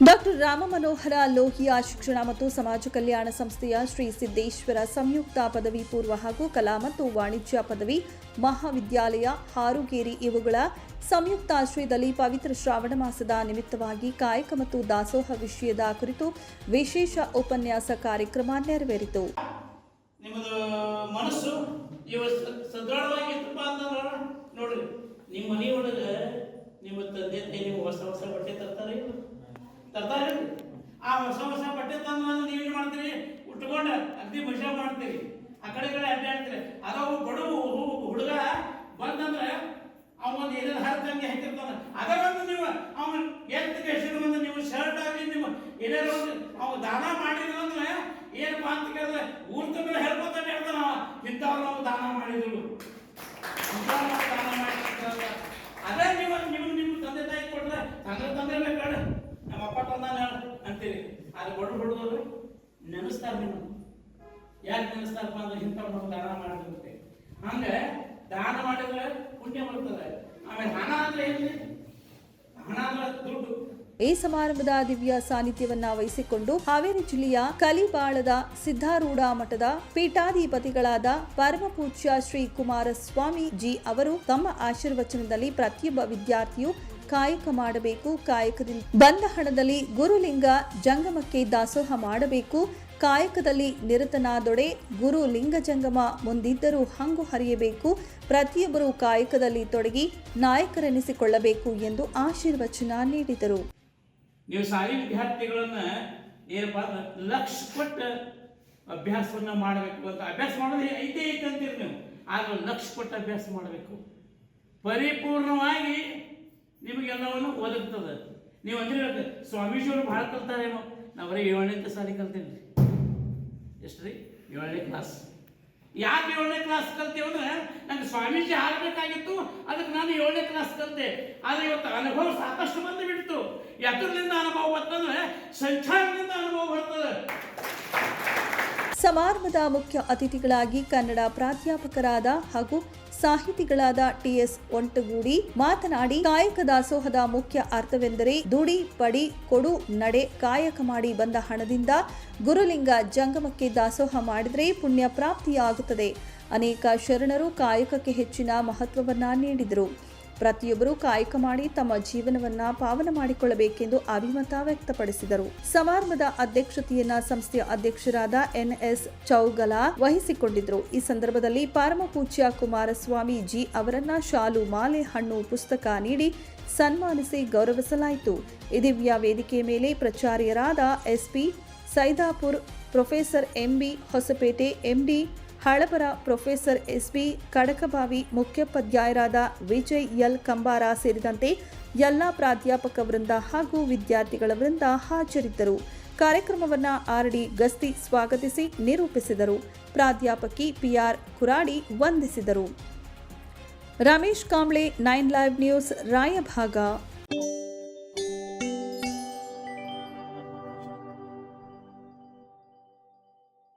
Doctor Rama ಮನೋಹರ ಲೋಹಿಯಾ ಶಿಕ್ಷಣ ಮತ್ತು ಸಮಾಜ ಕಲ್ಯಾಣ ಸಂಸ್ಥೆಯ ಶ್ರೀ ಸಿದ್ದೇಶ್ವರ ಸಂಯುಕ್ತ ಪದವಿ ಪೂರ್ವ ಹಾಗೂ ಕಲಾ ಮತ್ತು ವಾಣಿಜ್ಯ ಪದವಿ, ಮಹಾವಿದ್ಯಾಲಯ, ಹಾರುಗೇರಿ ಇವುಗಳ ಸಂಯುಕ್ತ ಆಶ್ರಯದಲ್ಲಿ ಪವಿತ್ರ ಶ್ರಾವಣ ಮಾಸದ ನಿಮಿತ್ತವಾಗಿ ಕಾಯಕ ಮತ್ತು ದಾಸೋಹ ವಿಷಯದ ಕುರಿತು ವಿಶೇಷ ಉಪನ್ಯಾಸ ಕಾರ್ಯಕ್ರಮ ನೆರವೇರಿತು. ನಿಮ್ಮ ತಂದೆ ತಾಯಿ ನೀವು ಹೊಸ ಹೊಸ ಬಟ್ಟೆ ತರ್ತಾರೆ ಇಲ್ಲ ತರ್ತಾರೆ? ಆ ಹೊಸ ಹೊಸ ಬಟ್ಟೆ ತಂದು ನೀವು ಏನು ಮಾಡ್ತೀರಿ? ಉಟ್ಕೊಂಡು ಅಗ್ದಿ ಮಜಾ ಮಾಡ್ತೀರಿ. ಆ ಕಡೆ ಕಡೆ ಅಡ್ಡಾಡ್ತೀರಿ ಅದ ಬಡವ ಹುಡುಗ ಬಂದಂದ್ರೆ ಅವನ್ ಏನೇನು ಹರಕಂಗೆ ಹಾಕಿರ್ತಾನ. ಅದ ಬಂದು ನೀವು, ಅವನ ಎತ್ತ ಹೆಸರು ಬಂದು ನೀವು ಶರ್ಟ್ ಆಗಲಿ ನೀವು ಏನಾರು ಒಂದು ಅವ ದಾನ ಮಾಡಿದ್ರು ಅಂದ್ರೆ ಏನಪ್ಪಾ ಅಂತ ಕೇಳಿದ್ರೆ ಊರ್ ತುಂಬ ಹೇಳ್ಕೊತಾನೆ ಹೇಳ್ತಾನ ಇಂಥವ್ರು ನಾವು ದಾನ ಮಾಡಿದ್ರು ಇಂಥವ್ರು ನಾವು ದಾನ ಮಾಡಿದ್ರು ಅದೇ ನೀವು ನೀವು ನಿಮ್ಮ ತಂದೆ ತಾಯಿ ಕೊಟ್ರೆ ತಂದೆ ತಂದೆ ಬೇಡ ನಮ್ಮ ಅಪ್ಪ ತಂದಾನ ಹೇಳ ಅಂತೀರಿ. ಅದು ಬಡ ಹುಡುಗರು ನೆನೆಸ್ತಾರೆ ನೀವು ಯಾಕೆ ನೆನೆಸ್ತಾರಪ್ಪ ಅಂದ್ರೆ ಇಂಥ ದಾನ ಮಾಡಿದಂತೆ ಹಂಗೆ ದಾನ ಮಾಡಿದ್ರೆ ಪುಣ್ಯ ಬರ್ತದೆ. ಆಮೇಲೆ ಹಣ ಅಂದ್ರೆ ಏನ್ರಿ? ಹಣ ಅಂದ್ರೆ ದುಡ್ಡು. ಈ ಸಮಾರಂಭದ ದಿವ್ಯ ಸಾನ್ನಿಧ್ಯವನ್ನ ವಹಿಸಿಕೊಂಡು ಹಾವೇರಿ ಜಿಲ್ಲೆಯ ಕಲಿಬಾಳದ ಸಿದ್ಧಾರೂಢ ಮಠದ ಪೀಠಾಧಿಪತಿಗಳಾದ ಪರಮಪೂಜ್ಯ ಶ್ರೀ ಕುಮಾರಸ್ವಾಮಿ ಜಿ ಅವರು ತಮ್ಮ ಆಶೀರ್ವಚನದಲ್ಲಿ ಪ್ರತಿಯೊಬ್ಬ ವಿದ್ಯಾರ್ಥಿಯು ಕಾಯಕ ಮಾಡಬೇಕು, ಕಾಯಕದಿಂದ ಬಂದ ಹಣದಲ್ಲಿ ಗುರುಲಿಂಗ ಜಂಗಮಕ್ಕೆ ದಾಸೋಹ ಮಾಡಬೇಕು, ಕಾಯಕದಲ್ಲಿ ನಿರತನಾದೊಡೆ ಗುರು ಲಿಂಗ ಜಂಗಮ ಮುಂದಿದ್ದರೂ ಹಂಗು ಹರಿಯಬೇಕು, ಪ್ರತಿಯೊಬ್ಬರು ಕಾಯಕದಲ್ಲಿ ತೊಡಗಿ ನಾಯಕರೆನಿಸಿಕೊಳ್ಳಬೇಕು ಎಂದು ಆಶೀರ್ವಚನ ನೀಡಿದರು. ನೀವು ಶಾಲೆ ವಿದ್ಯಾರ್ಥಿಗಳನ್ನ ಏನಪ್ಪ ಅಂದ್ರೆ ಲಕ್ಷ ಕೊಟ್ಟು ಅಭ್ಯಾಸವನ್ನ ಮಾಡಬೇಕು ಅಂತ ಅಭ್ಯಾಸ ಮಾಡೋದು ಐದೇ ಐತೆ ಅಂತೀರಿ ನೀವು. ಆದ್ರೆ ಲಕ್ಷ ಕೊಟ್ಟು ಅಭ್ಯಾಸ ಮಾಡಬೇಕು. ಪರಿಪೂರ್ಣವಾಗಿ ನಿಮಗೆಲ್ಲವನ್ನು ಓದಿರ್ತದೆ ನೀವು ಅಂದ್ರೆ ಸ್ವಾಮೀಜಿಯವರು ಭಾಳ ಕಲ್ತಾರೇನೋ. ನಾವು ಬರೀ ಏಳನೇ ಸಾರಿ ಕಲ್ತೇವೆ. ಎಷ್ಟು ರೀ ಏಳನೇ ಕ್ಲಾಸ್. ಯಾಕೆ ಏಳನೇ ಕ್ಲಾಸ್ ಕಲ್ತೀವಂದ್ರೆ ನಂಗೆ ಸ್ವಾಮೀಜಿ ಆಗಬೇಕಾಗಿತ್ತು ಅದಕ್ಕೆ ನಾನು ಏಳನೇ ಕ್ಲಾಸ್ ಕಲಿತೆ. ಆದರೆ ಇವತ್ತು ಅನುಭವ ಸಾಕಷ್ಟು ಬಂದು ಬಿಡ್ತು. ಎತ್ತರದಿಂದ ಅನುಭವ ಬರ್ತಂದ್ರೆ ಸಂಚಾರದಿಂದ ಅನುಭವ ಬರ್ತದೆ. ಸಮಾರಂಭದ ಮುಖ್ಯ ಅತಿಥಿಗಳಾಗಿ ಕನ್ನಡ ಪ್ರಾಧ್ಯಾಪಕರಾದ ಹಾಗೂ ಸಾಹಿತಿಗಳಾದ ಟಿಎಸ್ ಒಂಟಗೂಡಿ ಮಾತನಾಡಿ, ಕಾಯಕ ದಾಸೋಹದ ಮುಖ್ಯ ಅರ್ಥವೆಂದರೆ ದುಡಿ, ಪಡಿ, ಕೊಡು, ನಡೆ ಕಾಯಕ ಮಾಡಿ ಬಂದ ಹಣದಿಂದ ಗುರುಲಿಂಗ ಜಂಗಮಕ್ಕೆ ದಾಸೋಹ ಮಾಡಿದರೆ ಪುಣ್ಯ ಪ್ರಾಪ್ತಿಯಾಗುತ್ತದೆ. ಅನೇಕ ಶರಣರು ಕಾಯಕಕ್ಕೆ ಹೆಚ್ಚಿನ ಮಹತ್ವವನ್ನು ನೀಡಿದರು. ಪ್ರತಿಯೊಬ್ಬರು ಕಾಯಕ ಮಾಡಿ ತಮ್ಮ ಜೀವನವನ್ನ ಪಾವನ ಮಾಡಿಕೊಳ್ಳಬೇಕೆಂದು ಅಭಿಮತ ವ್ಯಕ್ತಪಡಿಸಿದರು. ಸಮಾರಂಭದ ಅಧ್ಯಕ್ಷತೆಯನ್ನ ಸಂಸ್ಥೆಯ ಅಧ್ಯಕ್ಷರಾದ ಎನ್ಎಸ್ ಚೌಗಲ ವಹಿಸಿಕೊಂಡಿದ್ದರು ಈ ಸಂದರ್ಭದಲ್ಲಿ ಪರಮಪೂಜ್ಯ ಪೂಜ್ಯ ಜಿ ಅವರನ್ನ ಶಾಲು, ಮಾಲೆ, ಹಣ್ಣು, ಪುಸ್ತಕ ನೀಡಿ ಸನ್ಮಾನಿಸಿ ಗೌರವಿಸಲಾಯಿತು. ದಿವ್ಯ ವೇದಿಕೆ ಮೇಲೆ ಪ್ರಚಾರ್ಯರಾದ SP Saidapur, professor MB Hosapete MD Halabar professor SB Kadakabavi ಮುಖ್ಯೋಪಾಧ್ಯಾಯರಾದ Vijay L. Kambar ಸೇರಿದಂತೆ ಎಲ್ಲ ಪ್ರಾಧ್ಯಾಪಕ ವೃಂದ ಹಾಗೂ ವಿದ್ಯಾರ್ಥಿಗಳ ವೃಂದ ಹಾಜರಿದ್ದರು. ಕಾರ್ಯಕ್ರಮವನ್ನ ಆರ್ಡಿ ಗಸ್ತಿ ಸ್ವಾಗತಿಸಿ ನಿರೂಪಿಸಿದರು. ಪ್ರಾಧ್ಯಾಪಕಿ ಪಿಆರ್ ಕುರಾಡಿ ವಂದಿಸಿದರು. Ramesh Kamble, nine live news, Raibag.